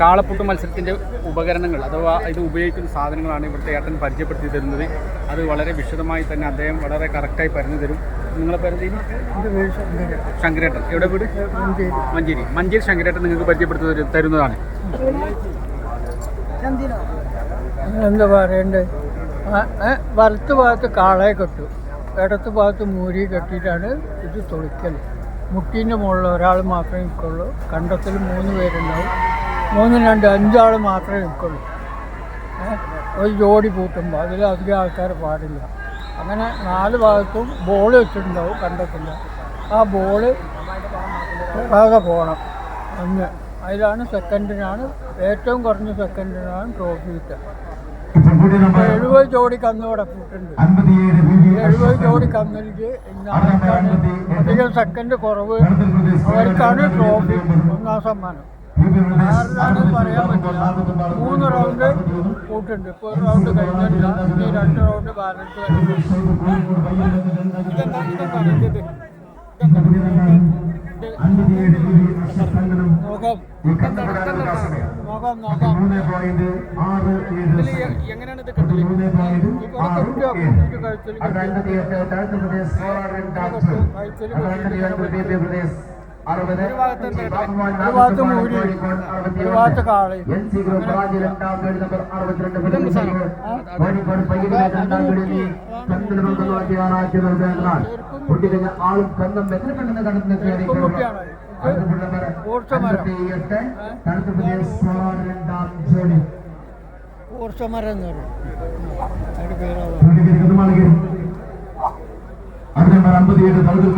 കാളപ്പുട്ട് മത്സരത്തിന്റെ ഉപകരണങ്ങൾ അഥവാ ഇത് ഉപയോഗിക്കുന്ന സാധനങ്ങളാണ് ഇവിടുത്തെ ഏട്ടൻ പരിചയപ്പെടുത്തി തരുന്നത്. അത് വളരെ വിശദമായി തന്നെ അദ്ദേഹം വളരെ കറക്റ്റായി പറഞ്ഞു തരും. നിങ്ങളെ പേര് എന്തെയ്യും? ശങ്കരേട്ടൻ. എവിടെ വീട്? മഞ്ചേരി. മഞ്ചേരി. ശങ്കരേട്ടൻ നിങ്ങൾക്ക് പരിചയപ്പെടുത്തി തരുന്നതാണ്. എന്താ പറയണ്ടേ? വലത്ത് ഭാഗത്ത് കാളയെ കെട്ടു. ഇടത്ത് ഭാഗത്ത് മൂരി കെട്ടിയിട്ടാണ് ഇത് തുളിക്കൽ മുട്ടീന്റെ മുകളിൽ ഒരാൾ മാത്രമേ നിൽക്കുള്ളൂ. കണ്ടത്തിൽ മൂന്ന് പേരുണ്ടാവും. മൂന്ന് രണ്ട് അഞ്ചാൾ മാത്രമേ നിൽക്കുള്ളൂ. ഒരു ജോഡി പൂട്ടുമ്പോൾ അതിൽ അധികം ആൾക്കാർ പാടില്ല. അങ്ങനെ നാല് ഭാഗത്തും ബോൾ വെച്ചിട്ടുണ്ടാവും കണ്ടത്തില്ല. ആ ബോൾ ആകെ പോകണം ഒന്ന്. അതിലാണ് സെക്കൻഡിനാണ് ഏറ്റവും കുറഞ്ഞ സെക്കൻഡിനാണ് ട്രോഫി കിട്ടുക. എഴുപത് ജോഡി ബി ബി എഴുപത് ജോഡി കന്നിലേക്ക് ഇന്നാണ് അധികം സെക്കൻഡ് കുറവ്? അവർക്കാണ് ട്രോഫി ഒന്നാം സമ്മാനം. ആറിലാണ് പറയാൻ പറ്റില്ല. മൂന്ന് റൗണ്ട് കൂട്ടുണ്ട്. ഇപ്പോൾ ഒരു റൗണ്ട് കഴിഞ്ഞിട്ടില്ല. ഇനി രണ്ട് റൗണ്ട് ബാലൻസ് ഇതെന്താ ഇതെന്താണ് ഇത്? എങ്ങനെയാണ് ഇത് കണ്ടത് കഴിച്ചൽ കഴിച്ചൽ ഒരു ഭാഗത്ത് മൂരി ഒരു ഭാഗത്ത് കാളി. ആളും കന്നും എത്ര കണ്ടെന്ന് കണ്ടെന്ന് ഊർച്ചമരം എന്ന് പറയും. അതിന്റെ പേരാണ്. അമ്പത്തിയേഴ് തലത്തിൽ